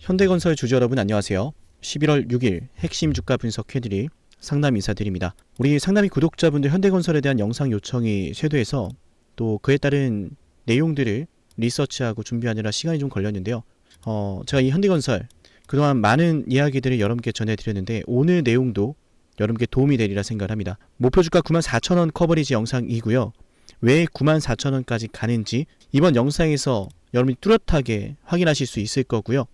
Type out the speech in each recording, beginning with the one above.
현대건설 주주 여러분 안녕하세요. 11월 6일 핵심 주가 분석해드릴 상담 인사드립니다. 우리 상담이 구독자분들 현대건설에 대한 영상 요청이 쇄도해서 또 그에 따른 내용들을 리서치하고 준비하느라 시간이 좀 걸렸는데요. 어, 제가 이 현대건설 그동안 많은 이야기들을 여러분께 전해드렸는데 오늘 내용도 여러분께 도움이 되리라 생각을 합니다. 목표 주가 94,000원 커버리지 영상이고요. 왜 94,000원까지 가는지 이번 영상에서 여러분이 뚜렷하게 확인하실 수 있을 거고요.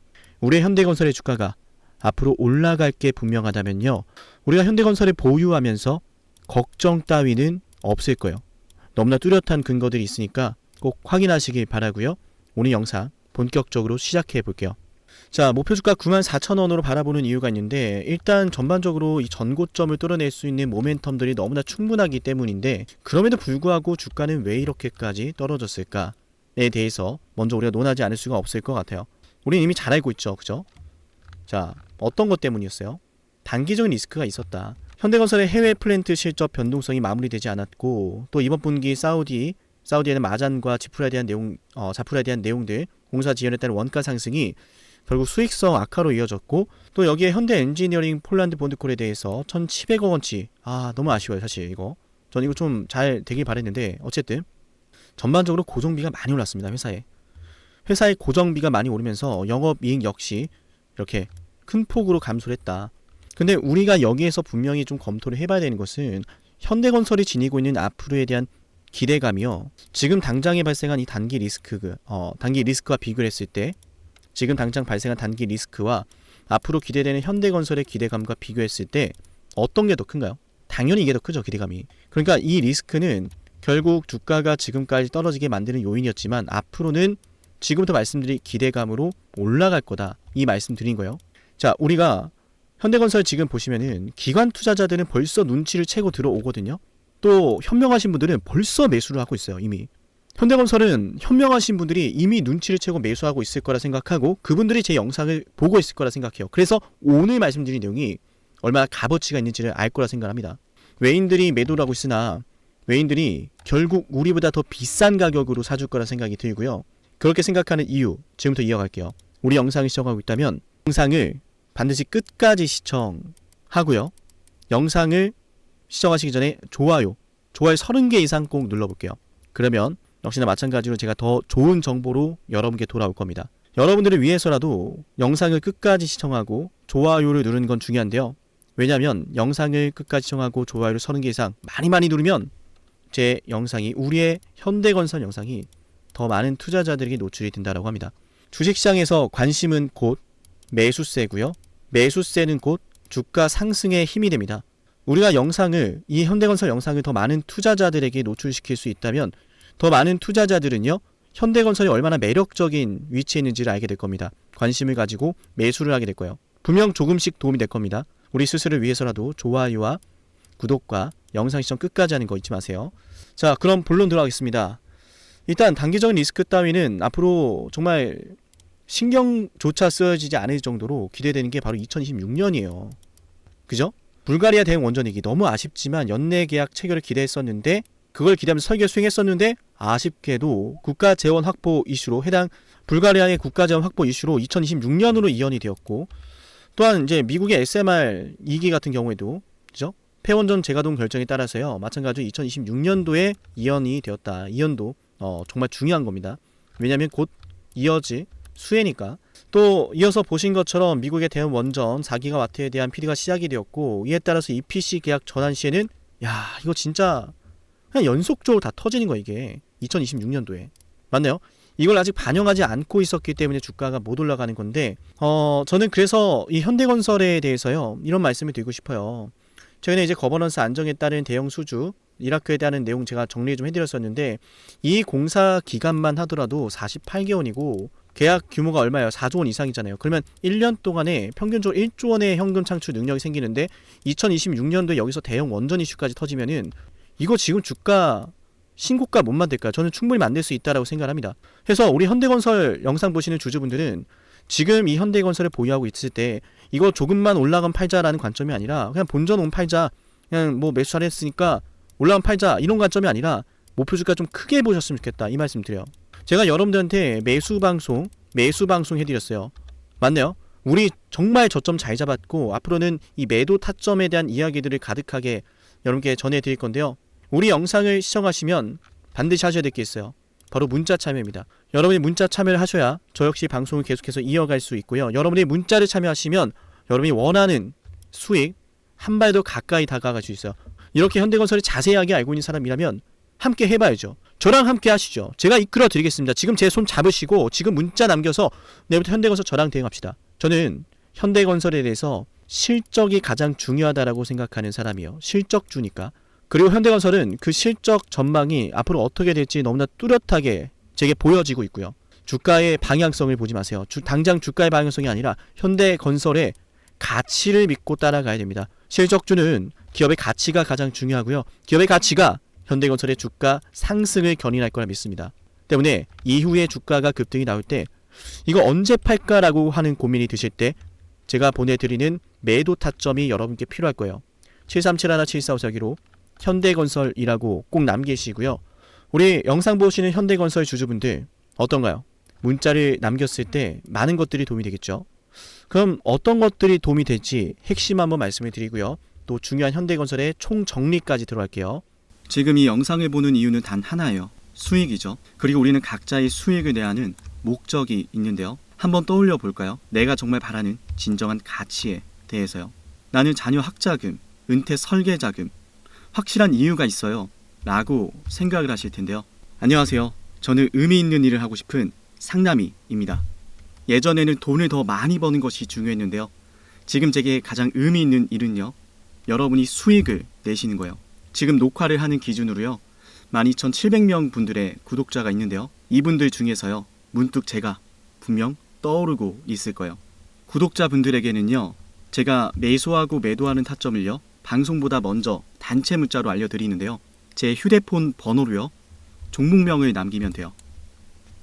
우리 현대건설의 주가가 앞으로 올라갈 게 분명하다면요. 우리가 현대건설을 보유하면서 걱정 따위는 없을 거예요. 너무나 뚜렷한 근거들이 있으니까 꼭 확인하시길 바라고요. 오늘 영상 본격적으로 시작해 볼게요. 자, 목표 주가 94,000원으로 바라보는 이유가 있는데 일단 전반적으로 이 전고점을 뚫어낼 수 있는 모멘텀들이 너무나 충분하기 때문인데 그럼에도 불구하고 주가는 왜 이렇게까지 떨어졌을까에 대해서 먼저 우리가 논하지 않을 수가 없을 것 같아요. 우리는 이미 잘 알고 있죠. 그죠? 자, 어떤 것 때문이었어요? 단기적인 리스크가 있었다. 현대건설의 해외 플랜트 실적 변동성이 마무리되지 않았고 또 이번 분기 사우디 사우디에는 마잔과 지프라에 대한 내용 어, 자프라에 대한 내용들 공사 지연에 따른 원가 상승이 결국 수익성 악화로 이어졌고 또 여기에 현대 엔지니어링 폴란드 본드콜에 대해서 1,700억 원치 아 너무 아쉬워요 사실 이거 전 이거 좀 잘 되길 바랬는데 어쨌든 전반적으로 고정비가 많이 올랐습니다 회사에 회사의 고정비가 많이 오르면서 영업이익 역시 이렇게 큰 폭으로 감소를 했다. 근데 우리가 여기에서 분명히 좀 검토를 해봐야 되는 것은 현대건설이 지니고 있는 앞으로에 대한 기대감이요. 지금 당장에 발생한 이 단기 리스크, 그, 어, 단기 리스크와 비교를 했을 때 지금 당장 발생한 단기 리스크와 앞으로 기대되는 현대건설의 기대감과 비교했을 때 어떤 게 더 큰가요? 당연히 이게 더 크죠, 기대감이. 그러니까 이 리스크는 결국 주가가 지금까지 떨어지게 만드는 요인이었지만 앞으로는 지금부터 말씀드릴 기대감으로 올라갈 거다. 이 말씀 드린 거예요. 자, 우리가 현대건설 지금 보시면은 기관 투자자들은 벌써 눈치를 채고 들어오거든요. 또 현명하신 분들은 벌써 매수를 하고 있어요, 이미. 현대건설은 현명하신 분들이 이미 눈치를 채고 매수하고 있을 거라 생각하고 그분들이 제 영상을 보고 있을 거라 생각해요. 그래서 오늘 말씀드린 내용이 얼마나 값어치가 있는지를 알 거라 생각합니다. 외인들이 매도를 하고 있으나 외인들이 결국 우리보다 더 비싼 가격으로 사줄 거라 생각이 들고요. 그렇게 생각하는 이유 지금부터 이어갈게요. 우리 영상을 시청하고 있다면 영상을 반드시 끝까지 시청하고요. 영상을 시청하시기 전에 좋아요, 좋아요 30개 이상 꼭 눌러볼게요. 그러면 역시나 마찬가지로 제가 더 좋은 정보로 여러분께 돌아올 겁니다. 여러분들을 위해서라도 영상을 끝까지 시청하고 좋아요를 누르는 건 중요한데요. 왜냐하면 영상을 끝까지 시청하고 좋아요를 30개 이상 많이 많이 누르면 제 영상이 우리의 현대건설 영상이 더 많은 투자자들에게 노출이 된다라고 합니다. 주식시장에서 관심은 곧 매수세고요. 매수세는 곧 주가 상승의 힘이 됩니다. 우리가 영상을 이 현대건설 영상을 더 많은 투자자들에게 노출시킬 수 있다면 더 많은 투자자들은요. 현대건설이 얼마나 매력적인 위치에 있는지를 알게 될 겁니다. 관심을 가지고 매수를 하게 될 거예요. 분명 조금씩 도움이 될 겁니다. 우리 스스로를 위해서라도 좋아요와 구독과 영상 시청 끝까지 하는 거 잊지 마세요. 자, 그럼 본론 들어가겠습니다. 일단 단기적인 리스크 따위는 앞으로 정말 신경조차 쓰여지지 않을 정도로 기대되는 게 바로 2026년이에요. 그죠? 불가리아 대응 원전이기 너무 아쉽지만 연내 계약 체결을 기대했었는데 그걸 기대하면서 설계 수행했었는데 아쉽게도 국가 재원 확보 이슈로 해당 불가리아의 국가 재원 확보 이슈로 2026년으로 이연이 되었고 또한 이제 미국의 SMR 2기 같은 경우에도 그죠? 폐원전 재가동 결정에 따라서요 마찬가지로 2026년도에 이연이 되었다. 이연도 어, 정말 중요한 겁니다. 왜냐하면 곧 이어질 수혜니까. 또 이어서 보신 것처럼 미국의 대형 원전 4기가 와트에 대한 PD가 시작이 되었고 이에 따라서 EPC 계약 전환 시에는 야 이거 진짜 그냥 연속적으로 다 터지는 거 이게 2026년도에 맞나요? 이걸 아직 반영하지 않고 있었기 때문에 주가가 못 올라가는 건데 어 저는 그래서 이 현대건설에 대해서요 이런 말씀을 드리고 싶어요. 최근에 이제 거버넌스 안정에 따른 대형 수주 이라크에 대한 내용 제가 정리 좀 해드렸었는데 이 공사 기간만 하더라도 48개월이고 계약 규모가 얼마예요? 4조 원 이상이잖아요. 그러면 1년 동안에 평균적으로 1조 원의 현금 창출 능력이 생기는데 2026년도에 여기서 대형 원전 이슈까지 터지면은 이거 지금 주가 신고가 못 만들까? 저는 충분히 만들 수 있다라고 생각합니다. 그래서 우리 현대건설 영상 보시는 주주분들은 지금 이 현대건설을 보유하고 있을 때 이거 조금만 올라간 팔자라는 관점이 아니라 그냥 본전 온 팔자 그냥 뭐 매수 잘했으니까 올라간 팔자 이런 관점이 아니라 목표 주가 좀 크게 보셨으면 좋겠다 이 말씀 드려요. 제가 여러분들한테 매수 방송 매수 방송 해드렸어요. 맞네요. 우리 정말 저점 잘 잡았고 앞으로는 이 매도 타점에 대한 이야기들을 가득하게 여러분께 전해드릴 건데요. 우리 영상을 시청하시면 반드시 하셔야 될 게 있어요. 바로 문자 참여입니다. 여러분이 문자 참여를 하셔야 저 역시 방송을 계속해서 이어갈 수 있고요. 여러분이 문자를 참여하시면 여러분이 원하는 수익 한 발 더 가까이 다가갈 수 있어요. 이렇게 현대건설을 자세하게 알고 있는 사람이라면 함께 해봐야죠. 저랑 함께 하시죠. 제가 이끌어 드리겠습니다. 지금 제 손 잡으시고 지금 문자 남겨서 내일부터 현대건설 저랑 대응합시다. 저는 현대건설에 대해서 실적이 가장 중요하다라고 생각하는 사람이요. 실적주니까. 그리고 현대건설은 그 실적 전망이 앞으로 어떻게 될지 너무나 뚜렷하게 제게 보여지고 있고요. 주가의 방향성을 보지 마세요. 주, 당장 주가의 방향성이 아니라 현대건설의 가치를 믿고 따라가야 됩니다. 실적주는 기업의 가치가 가장 중요하고요. 기업의 가치가 현대건설의 주가 상승을 견인할 거라 믿습니다. 때문에 이후에 주가가 급등이 나올 때 이거 언제 팔까라고 하는 고민이 드실 때 제가 보내드리는 매도 타점이 여러분께 필요할 거예요. 7371745사기로 현대건설이라고 꼭 남기시고요. 우리 영상 보시는 현대건설 주주분들 어떤가요? 문자를 남겼을 때 많은 것들이 도움이 되겠죠. 그럼 어떤 것들이 도움이 될지 핵심 한번 말씀을 드리고요. 또 중요한 현대건설의 총 정리까지 들어갈게요. 지금 이 영상을 보는 이유는 단 하나예요. 수익이죠. 그리고 우리는 각자의 수익을 내야 하는 목적이 있는데요. 한번 떠올려 볼까요? 내가 정말 바라는 진정한 가치에 대해서요. 나는 자녀 학자금, 은퇴 설계 자금, 확실한 이유가 있어요. 라고 생각을 하실 텐데요. 안녕하세요. 저는 의미 있는 일을 하고 싶은 상남이입니다. 예전에는 돈을 더 많이 버는 것이 중요했는데요. 지금 제게 가장 의미 있는 일은요. 여러분이 수익을 내시는 거예요. 지금 녹화를 하는 기준으로요. 12,700명 분들의 구독자가 있는데요. 이분들 중에서요. 문득 제가 분명 떠오르고 있을 거예요. 구독자 분들에게는요. 제가 매수하고 매도하는 타점을요. 방송보다 먼저 단체 문자로 알려드리는데요. 제 휴대폰 번호로요. 종목명을 남기면 돼요.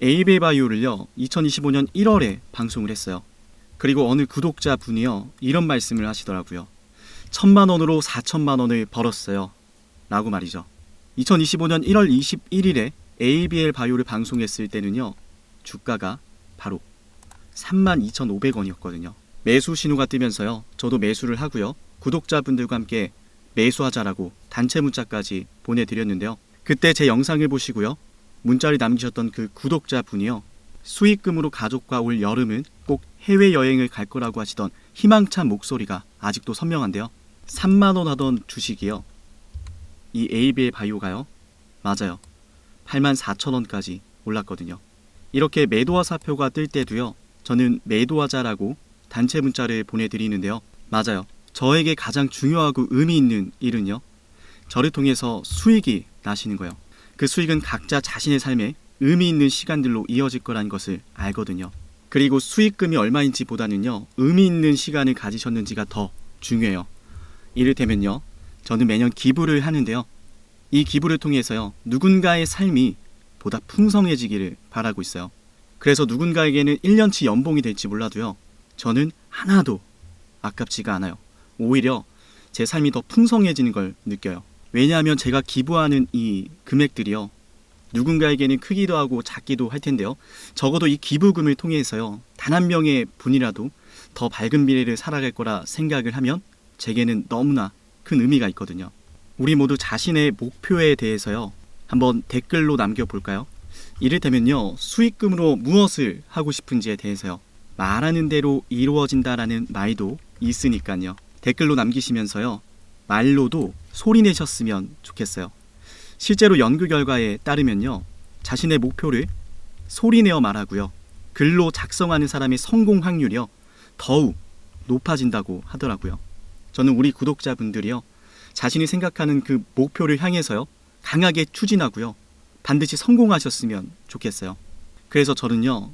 에이베 바이오를요. 2025년 1월에 방송을 했어요. 그리고 어느 구독자 분이요. 이런 말씀을 하시더라고요. 천만 원으로 4천만 원을 벌었어요. 라고 말이죠. 2025년 1월 21일에 ABL 바이오를 방송했을 때는요. 주가가 바로 32,500원이었거든요. 매수 신호가 뜨면서요. 저도 매수를 하고요. 구독자분들과 함께 매수하자라고 단체 문자까지 보내드렸는데요. 그때 제 영상을 보시고요. 문자를 남기셨던 그 구독자분이요. 수익금으로 가족과 올 여름은 꼭 해외여행을 갈 거라고 하시던 희망찬 목소리가 아직도 선명한데요. 3만 원 하던 주식이요. 이 ABL 바이오가요. 맞아요. 8만 4천 원까지 올랐거든요. 이렇게 매도화 사표가 뜰 때도요. 저는 매도하자라고 단체 문자를 보내드리는데요. 맞아요. 저에게 가장 중요하고 의미 있는 일은요. 저를 통해서 수익이 나시는 거예요. 그 수익은 각자 자신의 삶에 의미 있는 시간들로 이어질 거라는 것을 알거든요. 그리고 수익금이 얼마인지 보다는요. 의미 있는 시간을 가지셨는지가 더 중요해요. 이를테면요. 저는 매년 기부를 하는데요. 이 기부를 통해서요. 누군가의 삶이 보다 풍성해지기를 바라고 있어요. 그래서 누군가에게는 1년치 연봉이 될지 몰라도요. 저는 하나도 아깝지가 않아요. 오히려 제 삶이 더 풍성해지는 걸 느껴요. 왜냐하면 제가 기부하는 이 금액들이요. 누군가에게는 크기도 하고 작기도 할 텐데요. 적어도 이 기부금을 통해서요. 단 한 명의 분이라도 더 밝은 미래를 살아갈 거라 생각을 하면 제게는 너무나 큰 의미가 있거든요. 우리 모두 자신의 목표에 대해서요. 한번 댓글로 남겨볼까요? 이를테면요. 수익금으로 무엇을 하고 싶은지에 대해서요. 말하는 대로 이루어진다라는 말도 있으니까요. 댓글로 남기시면서요. 말로도 소리 내셨으면 좋겠어요. 실제로 연구 결과에 따르면요. 자신의 목표를 소리 내어 말하고요. 글로 작성하는 사람의 성공 확률이요. 더욱 높아진다고 하더라고요. 저는 우리 구독자분들이요. 자신이 생각하는 그 목표를 향해서요. 강하게 추진하고요. 반드시 성공하셨으면 좋겠어요. 그래서 저는요.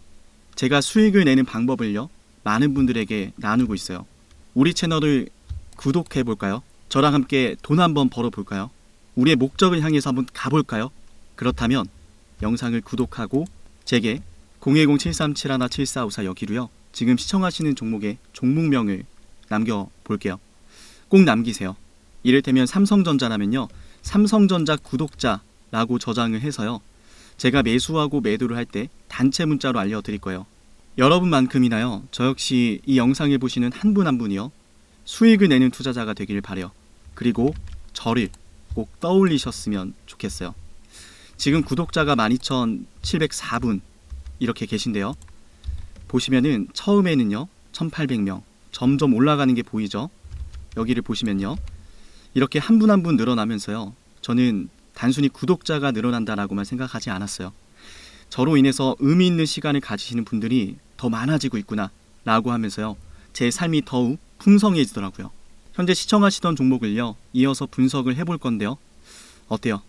제가 수익을 내는 방법을요. 많은 분들에게 나누고 있어요. 우리 채널을 구독해 볼까요? 저랑 함께 돈 한번 벌어 볼까요? 우리의 목적을 향해서 한번 가볼까요? 그렇다면 영상을 구독하고 제게 010-737-7454 여기로요. 지금 시청하시는 종목의 종목명을 남겨 볼게요. 꼭 남기세요. 이를테면 삼성전자라면요. 삼성전자 구독자라고 저장을 해서요. 제가 매수하고 매도를 할 때 단체 문자로 알려드릴 거예요. 여러분만큼이나요. 저 역시 이 영상을 보시는 한분한 분이요. 수익을 내는 투자자가 되기를 바래요. 그리고 저를 꼭 떠올리셨으면 좋겠어요. 지금 구독자가 12,704분 이렇게 계신데요. 보시면은 처음에는요. 1,800명 점점 올라가는 게 보이죠? 여기를 보시면요. 이렇게 한 분 한 분 늘어나면서요. 저는 단순히 구독자가 늘어난다라고만 생각하지 않았어요. 저로 인해서 의미 있는 시간을 가지시는 분들이 더 많아지고 있구나 라고 하면서요. 제 삶이 더욱 풍성해지더라고요. 현재 시청하시던 종목을요. 이어서 분석을 해볼 건데요. 어때요?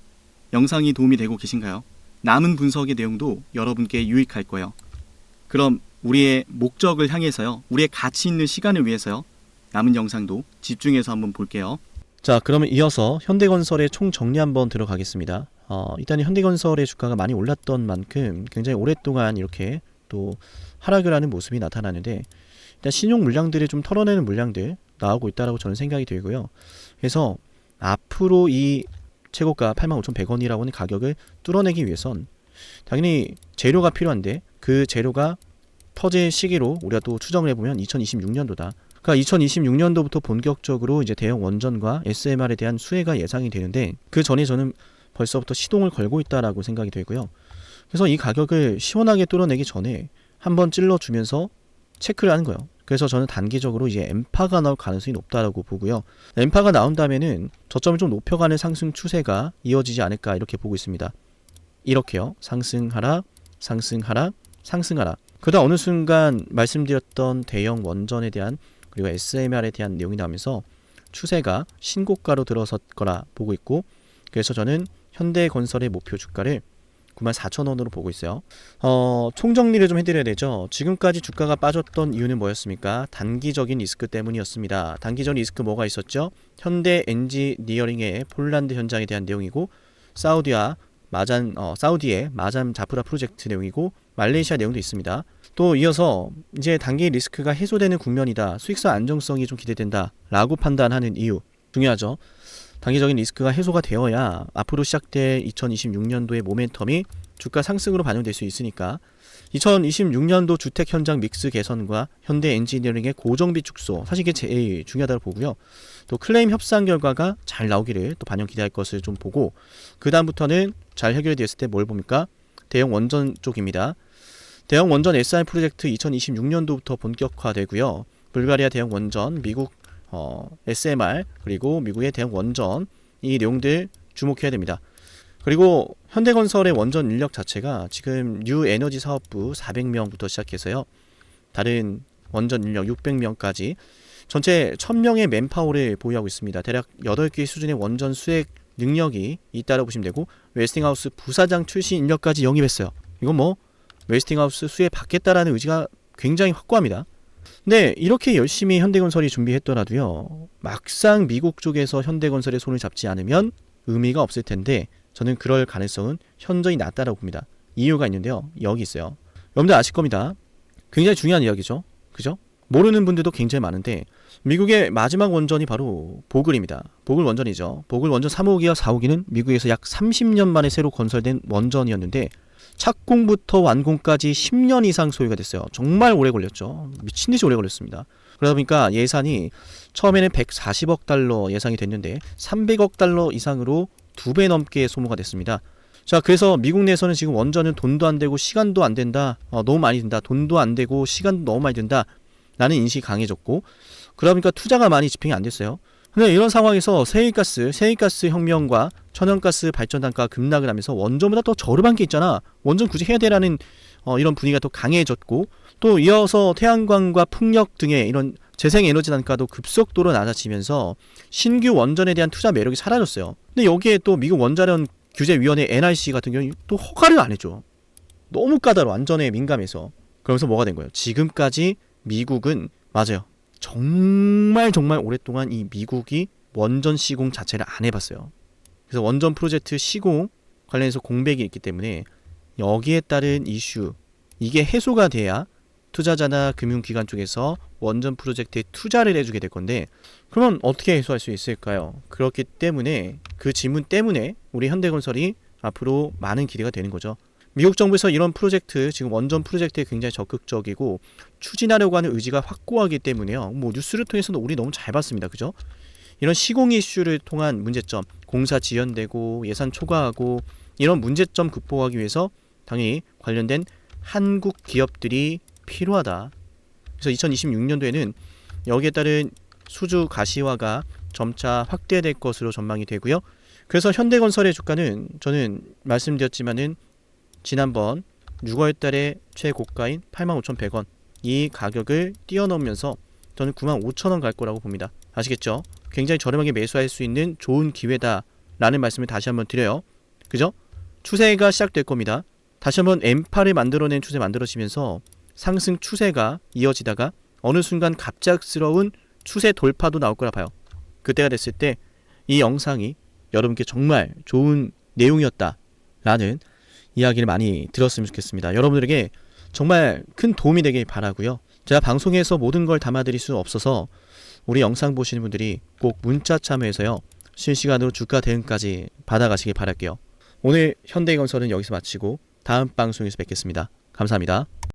영상이 도움이 되고 계신가요? 남은 분석의 내용도 여러분께 유익할 거예요. 그럼 우리의 목적을 향해서요. 우리의 가치 있는 시간을 위해서요. 남은 영상도 집중해서 한번 볼게요. 자, 그러면 이어서 현대건설의 총 정리 한번 들어가겠습니다. 어, 일단 현대건설의 주가가 많이 올랐던 만큼 굉장히 오랫동안 이렇게 또 하락을 하는 모습이 나타나는데 일단 신용 물량들을 좀 털어내는 물량들 나오고 있다라고 저는 생각이 들고요. 그래서 앞으로 이 최고가 85,100원이라고 하는 가격을 뚫어내기 위해선 당연히 재료가 필요한데 그 재료가 터질 시기로 우리가 또 추정을 해보면 2026년도다. 그러니까 2026년도부터 본격적으로 이제 대형 원전과 SMR에 대한 수혜가 예상이 되는데 그 전에 저는 벌써부터 시동을 걸고 있다라고 생각이 되고요. 그래서 이 가격을 시원하게 뚫어내기 전에 한번 찔러주면서 체크를 하는 거예요. 그래서 저는 단기적으로 이제 엠파가 나올 가능성이 높다라고 보고요. 엠파가 나온다면은 저점을 좀 높여가는 상승 추세가 이어지지 않을까 이렇게 보고 있습니다. 이렇게요. 상승하락, 상승하락, 상승하락. 그러다 어느 순간 말씀드렸던 대형 원전에 대한 그리고 SMR에 대한 내용이 나오면서 추세가 신고가로 들어섰 거라 보고 있고 그래서 저는 현대건설의 목표 주가를 94,000원으로 보고 있어요. 어, 총정리를 좀 해드려야 되죠. 지금까지 주가가 빠졌던 이유는 뭐였습니까? 단기적인 리스크 때문이었습니다. 단기적인 리스크 뭐가 있었죠? 현대 엔지니어링의 폴란드 현장에 대한 내용이고 사우디와 마잔 어, 사우디의 마잠 자프라 프로젝트 내용이고 말레이시아 내용도 있습니다. 또 이어서 이제 단기 리스크가 해소되는 국면이다. 수익성 안정성이 좀 기대된다 라고 판단하는 이유 중요하죠. 단기적인 리스크가 해소가 되어야 앞으로 시작될 2026년도의 모멘텀이 주가 상승으로 반영될 수 있으니까 2026년도 주택 현장 믹스 개선과 현대 엔지니어링의 고정비 축소 사실 이게 제일 중요하다고 보고요. 또 클레임 협상 결과가 잘 나오기를 또 반영 기대할 것을 좀 보고 그 다음부터는 잘 해결되었을 때 뭘 봅니까? 대형 원전 쪽입니다. 대형 원전 SR 프로젝트 2026년도부터 본격화되고요. 불가리아 대형 원전, 미국 어, SMR 그리고 미국의 대형 원전 이 내용들 주목해야 됩니다. 그리고 현대건설의 원전 인력 자체가 지금 뉴 에너지 사업부 400명부터 시작해서요. 다른 원전 인력 600명까지 전체 1000명의 맨파워를 보유하고 있습니다. 대략 8개 수준의 원전 수액 능력이 있다고 보시면 되고 웨스팅하우스 부사장 출신 인력까지 영입했어요. 이건 뭐 웨스팅하우스 수혜 받겠다라는 의지가 굉장히 확고합니다. 근데 이렇게 열심히 현대건설이 준비했더라도요. 막상 미국 쪽에서 현대건설의 손을 잡지 않으면 의미가 없을 텐데 저는 그럴 가능성은 현저히 낮다라고 봅니다. 이유가 있는데요. 여기 있어요. 여러분들 아실 겁니다. 굉장히 중요한 이야기죠. 그죠? 모르는 분들도 굉장히 많은데 미국의 마지막 원전이 바로 보글입니다. 보글 원전이죠. 보글 원전 3호기와 4호기는 미국에서 약 30년 만에 새로 건설된 원전이었는데 착공부터 완공까지 10년 이상 소요가 됐어요. 정말 오래 걸렸죠. 미친 듯이 오래 걸렸습니다. 그러다 보니까 예산이 처음에는 140억 달러 예상이 됐는데 300억 달러 이상으로 두 배 넘게 소모가 됐습니다. 자, 그래서 미국 내에서는 지금 원전은 돈도 안 되고 시간도 안 된다. 어, 너무 많이 든다. 돈도 안 되고 시간도 너무 많이 든다. 라는 인식이 강해졌고 그러다 보니까 투자가 많이 집행이 안 됐어요. 근데 이런 상황에서 세일가스, 세일가스 혁명과 천연가스 발전 단가가 급락을 하면서 원전보다 더 저렴한 게 있잖아. 원전 굳이 해야 되라는 어, 이런 분위기가 더 강해졌고 또 이어서 태양광과 풍력 등의 이런 재생에너지 단가도 급속도로 낮아지면서 신규 원전에 대한 투자 매력이 사라졌어요. 근데 여기에 또 미국 원자력 규제위원회 NRC 같은 경우는 또 허가를 안 해줘. 너무 까다로워. 안전에 민감해서. 그러면서 뭐가 된 거예요? 지금까지 미국은 맞아요. 정말 정말 오랫동안 이 미국이 원전 시공 자체를 안 해봤어요. 그래서 원전 프로젝트 시공 관련해서 공백이 있기 때문에 여기에 따른 이슈 이게 해소가 돼야 투자자나 금융기관 쪽에서 원전 프로젝트에 투자를 해주게 될 건데 그러면 어떻게 해소할 수 있을까요? 그렇기 때문에 그 질문 때문에 우리 현대건설이 앞으로 많은 기대가 되는 거죠. 미국 정부에서 이런 프로젝트 지금 원전 프로젝트에 굉장히 적극적이고 추진하려고 하는 의지가 확고하기 때문에요. 뭐 뉴스를 통해서도 우리 너무 잘 봤습니다. 그죠? 이런 시공 이슈를 통한 문제점, 공사 지연되고 예산 초과하고 이런 문제점 극복하기 위해서 당연히 관련된 한국 기업들이 필요하다. 그래서 2026년도에는 여기에 따른 수주 가시화가 점차 확대될 것으로 전망이 되고요. 그래서 현대건설의 주가는 저는 말씀드렸지만은 지난번 6월 달에 최고가인 85,100원 이 가격을 뛰어넘으면서 저는 95,000원 갈 거라고 봅니다. 아시겠죠? 굉장히 저렴하게 매수할 수 있는 좋은 기회다라는 말씀을 다시 한번 드려요. 그죠? 추세가 시작될 겁니다. 다시 한번 M8을 만들어낸 추세 만들어지면서 상승 추세가 이어지다가 어느 순간 갑작스러운 추세 돌파도 나올 거라 봐요. 그때가 됐을 때 이 영상이 여러분께 정말 좋은 내용이었다라는 이야기를 많이 들었으면 좋겠습니다. 여러분들에게 정말 큰 도움이 되길 바라고요. 제가 방송에서 모든 걸 담아드릴 수 없어서 우리 영상 보시는 분들이 꼭 문자 참여해서요. 실시간으로 주가 대응까지 받아가시길 바랄게요. 오늘 현대건설은 여기서 마치고 다음 방송에서 뵙겠습니다. 감사합니다.